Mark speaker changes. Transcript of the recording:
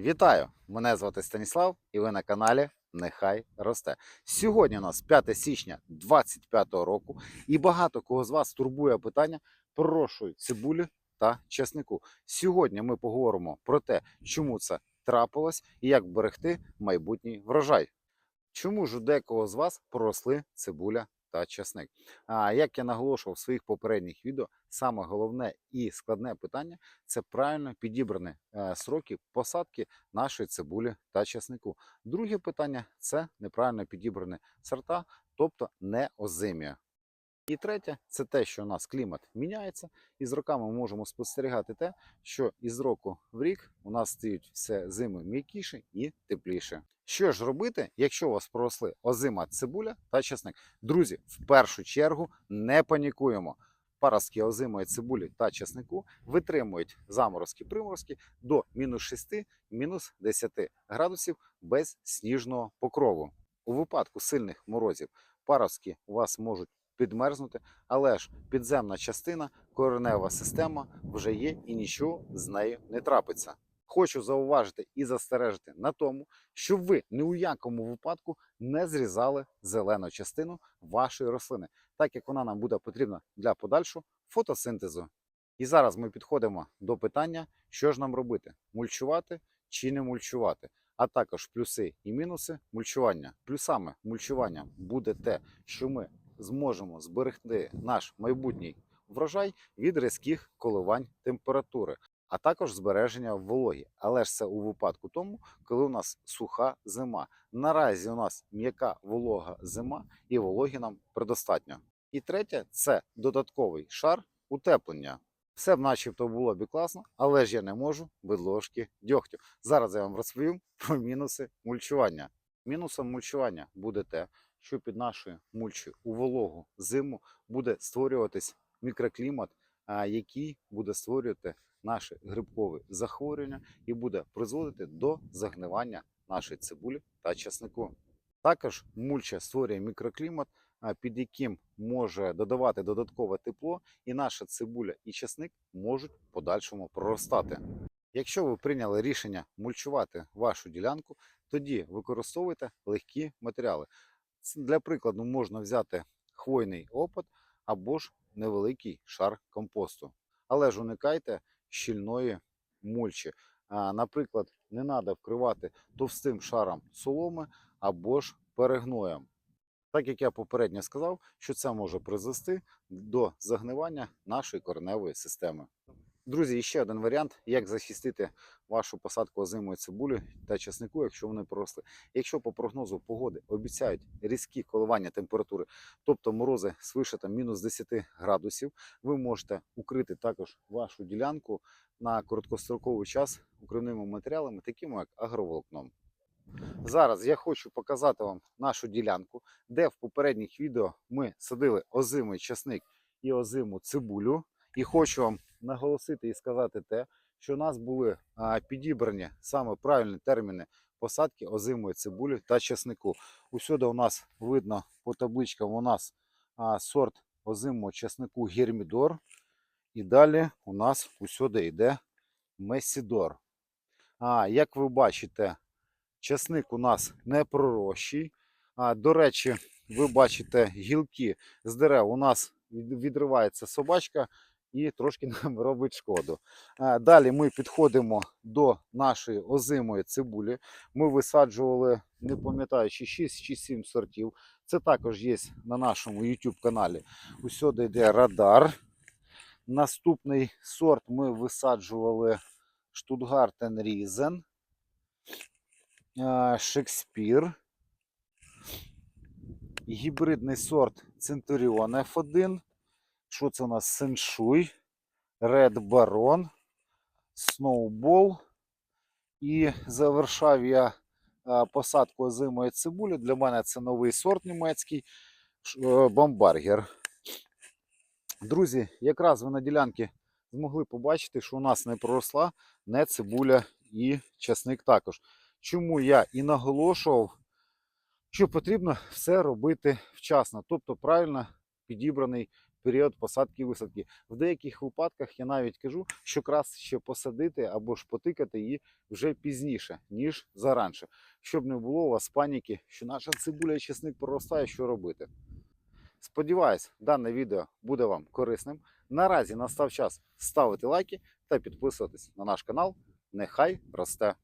Speaker 1: Вітаю! Мене звати Станіслав і ви на каналі Нехай росте. Сьогодні у нас 5 січня 2025 року, і багато кого з вас турбує питання пророщують цибулі та чеснику. Сьогодні ми поговоримо про те, чому це трапилось і як берегти майбутній врожай. Чому ж у декого з вас проросли цибуля та чесник? А як я наголошував в своїх попередніх відео, саме головне і складне питання це правильно підібрані е, сроки посадки нашої цибулі та чеснику. Друге питання це неправильно підібрані сорта, тобто не озимія. І третє це те, що у нас клімат міняється, і з роками ми можемо спостерігати те, що із року в рік у нас стають все зими м'якіше і тепліше. Що ж робити, якщо у вас проросли озима цибуля та чесник? Друзі, в першу чергу не панікуємо. Паростки озимої цибулі та чеснику витримують заморозки приморозки до мінус 6, мінус 10 градусів без сніжного покрову. У випадку сильних морозів паростки у вас можуть підмерзнути, але ж підземна частина, коренева система вже є і нічого з нею не трапиться. Хочу зауважити і застережити на тому, щоб ви ні у якому випадку не зрізали зелену частину вашої рослини, так як вона нам буде потрібна для подальшого фотосинтезу. І зараз ми підходимо до питання, що ж нам робити: мульчувати чи не мульчувати, а також плюси і мінуси мульчування. Плюсами мульчування буде те, що ми зможемо зберегти наш майбутній врожай від різких коливань температури, а також збереження вологі. Але ж це у випадку тому, коли у нас суха зима. Наразі у нас м'яка волога зима і вологі нам предостатньо. І третє це додатковий шар утеплення. Все б начебто було б і класно, але ж я не можу без ложки дьогтю. Зараз я вам розповім про мінуси мульчування. Мінусом мульчування буде те, що під нашою мульчою у вологу зиму буде створюватись мікроклімат, який буде створювати наші грибкові захворювання і буде призводити до загнивання нашої цибулі та часнику. Також мульча створює мікроклімат, під яким може додавати додаткове тепло, і наша цибуля і часник можуть в подальшому проростати. Якщо ви прийняли рішення мульчувати вашу ділянку, тоді використовуйте легкі матеріали. Для прикладу можна взяти хвойний опад або ж невеликий шар компосту. Але ж уникайте щільної мульчі. Наприклад, не треба вкривати товстим шаром соломи або ж перегноєм. Так як я попередньо сказав, що це може призвести до загнивання нашої кореневої системи. Друзі, ще один варіант, як захистити вашу посадку озимої цибулі та часнику, якщо вони проросли. Якщо по прогнозу погоди обіцяють різкі коливання температури, тобто морози свише там, мінус 10 градусів, ви можете укрити також вашу ділянку на короткостроковий час укривними матеріалами, такими як агроволокном. Зараз я хочу показати вам нашу ділянку, де в попередніх відео ми садили озимий часник і озиму цибулю. І хочу вам наголосити і сказати те, що у нас були підібрані саме правильні терміни посадки озимої цибулі та часнику. Усюди у нас видно по табличкам у нас сорт озимого часнику Гермідор. І далі у нас усюди йде Месідор. А, як ви бачите, часник у нас не пророщий. А, до речі, ви бачите гілки з дерев. У нас відривається собачка і трошки нам робить шкоду. Далі ми підходимо до нашої озимої цибулі. Ми висаджували, не пам'ятаю, чи 6 чи 7 сортів. Це також є на нашому YouTube каналі. Усюди йде радар. Наступний сорт ми висаджували Штутгартен Різен, Шекспір. Гібридний сорт Центуріон F1. Що це у нас? Сеншуй, Ред Барон, Сноубол. І завершав я посадку озимої цибулі. Для мене це новий сорт німецький е, бомбаргер. Друзі, якраз ви на ділянці змогли побачити, що у нас не проросла не цибуля і часник також. Чому я і наголошував, що потрібно все робити вчасно, тобто правильно підібраний період посадки і висадки. В деяких випадках я навіть кажу, що краще посадити або ж потикати її вже пізніше, ніж заранше, щоб не було у вас паніки, що наша цибуля і чесник проростає, що робити. Сподіваюсь, дане відео буде вам корисним. Наразі настав час ставити лайки та підписуватись на наш канал. Нехай росте